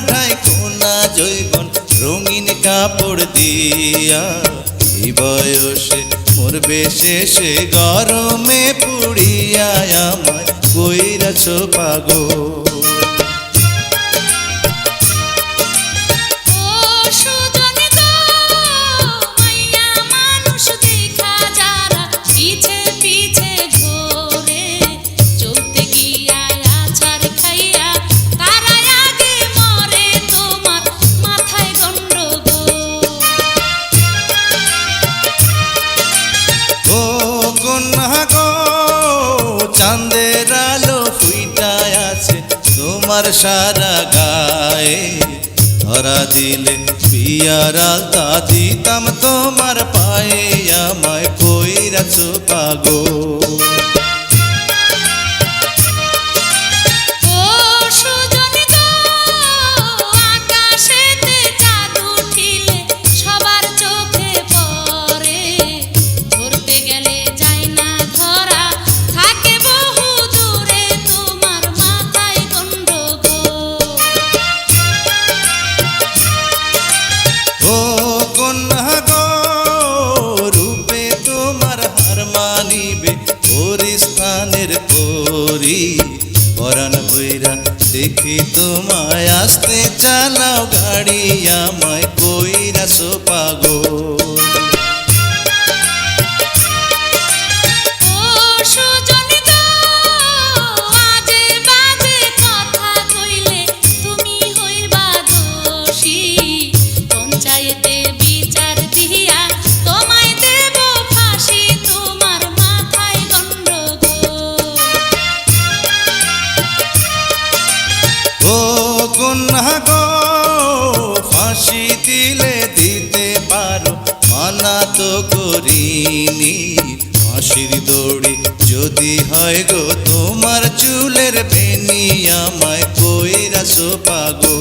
কাটায় কোনা জৈবন রঙিন কাপড় দিয়া। এই বয়সে মরবে শেষে গরমে পুড়িয়া আমায় কইরাছ পাগল। তোমার সারা গায়ে। ধরা দিলে পিয়ারা দিতাম তোমার পায়ে। আমায় কইরাছ পাগো করি পরাণ বইরা দেখি তোমায় আসতে চালাও গাড়ি আমায় কইরা পাগো ও সুজনে কন্যা গো ফাঁসি দিলে দিতে পারো, মানা তো করিনি। ফাঁসির দড়ি যদি হয় গো, তোমার চুলের বেনি আমায় কইরা পাগো